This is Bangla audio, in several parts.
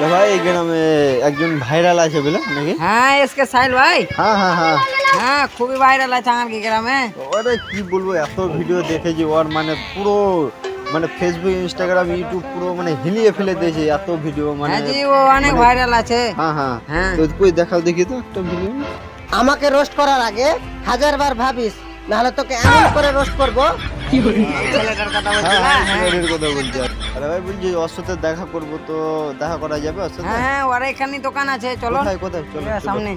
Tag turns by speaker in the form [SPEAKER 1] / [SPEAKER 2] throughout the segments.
[SPEAKER 1] এই গ্রামে একজন ভাইরাল আছে বলে নাকি?
[SPEAKER 2] হ্যাঁ এসকে সাইল ভাই।
[SPEAKER 1] হ্যাঁ হ্যাঁ হ্যাঁ।
[SPEAKER 2] হ্যাঁ খুবই ভাইরাল আছে আমার কি গ্রামে।
[SPEAKER 1] ওরে কি বলব এত ভিডিও দেখেছি ওর মানে পুরো মানে ফেসবুক ইনস্টাগ্রাম ইউটিউব পুরো মানে হিলিয়ে ফেলে দিয়েছে এত ভিডিও মানে
[SPEAKER 2] হ্যাঁ জি ও অনেক ভাইরাল আছে।
[SPEAKER 1] হ্যাঁ হ্যাঁ।
[SPEAKER 2] হ্যাঁ।
[SPEAKER 1] তো কই দেখাও দেখি তো একটা ভিডিও
[SPEAKER 3] আমাকে রোস্ট করার আগে হাজার বার ভাবিস নাহলে তোকে এমন করে রোস্ট করব
[SPEAKER 2] ছেলেটার
[SPEAKER 1] হ্যাঁ? হ্যাঁ
[SPEAKER 2] হ্যাঁ।
[SPEAKER 1] দেখা করব তো দেখা করা যাবে ওর
[SPEAKER 2] হ্যাঁ হ্যাঁ ওর এখানে দোকান আছে চলো
[SPEAKER 1] কোথায় কোথায় চলো
[SPEAKER 2] হ্যাঁ, সামনে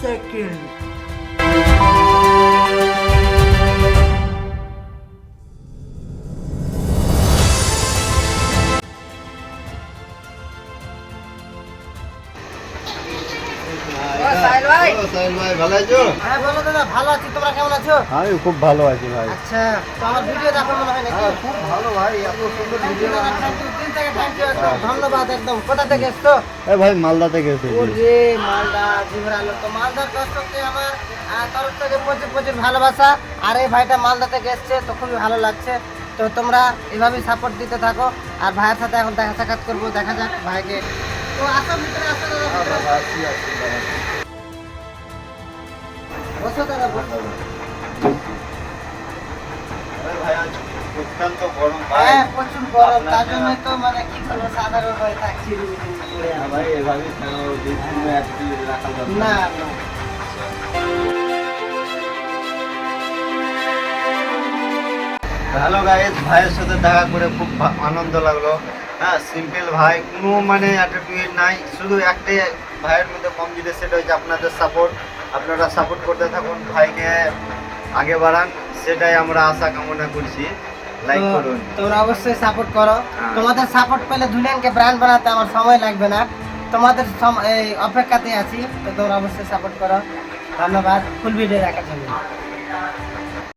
[SPEAKER 2] সাহিল ভাই।
[SPEAKER 1] ভাই ভালো আছো?
[SPEAKER 3] হ্যাঁ বলো দাদা ভালো আছি। তোমরা কেমন আছো?
[SPEAKER 1] আমি খুব ভালো আছি ভাই।
[SPEAKER 3] আচ্ছা তো আমার ভিডিও দেখো মনে হয় নাকি?
[SPEAKER 1] হ্যাঁ, খুব ভালো ভাই এত সুন্দর ভিডিও
[SPEAKER 3] থেকে একদম। ধন্যবাদ একদম। কোথা থেকে এসছো?
[SPEAKER 1] এ ভাই মালদা থেকে এসেছি।
[SPEAKER 3] ওরে মালদা জিভের আলো তো মালদার দর্শককে আমার আহ, তরফ থেকে প্রচুর প্রচুর ভালোবাসা। আর এই ভাইটা মালদা থেকে এসছে তো খুবই ভালো লাগছে। তো তোমরা এভাবেই সাপোর্ট দিতে থাকো। আর ভাইয়ের সাথে এখন দেখা সাক্ষাৎ করব দেখা যাক ভাইকে। তো আসো ভিতরে আসো দাদা ভিতরে। বসো দাদা বসো।
[SPEAKER 1] অত্যন্ত গরম
[SPEAKER 3] হ্যাঁ প্রচুর গরম তার জন্যই তো মানে কি করব সাধারণ হয়ে থাকছি।
[SPEAKER 1] ভাই এভাবে রাখা যাবে
[SPEAKER 3] না। না
[SPEAKER 1] হ্যালো ভাইয়ের সাথে দেখা করে খুব আনন্দ লাগল। হ্যাঁ সিম্পল ভাই কোনো মানে অ্যাটিটিউড নাই। শুধু একটাই ভাইয়ের মধ্যে কম জিনিস সেটা হচ্ছে আপনাদের সাপোর্ট আপনারা সাপোর্ট করতে থাকুন ভাইকে আগে বাড়ান সেটাই আমরা আশা কামনা করছি। লাইক করুন।
[SPEAKER 3] তোমরা অবশ্যই সাপোর্ট করো।
[SPEAKER 1] হ্যাঁ।
[SPEAKER 3] তোমাদের সাপোর্ট পেলে দুলিয়ানকে ব্র্যান্ড বানাতে আমার সময় লাগবে না। তোমাদের এই অপেক্ষাতেই আছি তো তোমরা অবশ্যই সাপোর্ট করো। ধন্যবাদ। ফুল ভিডিও দেখার জন্য।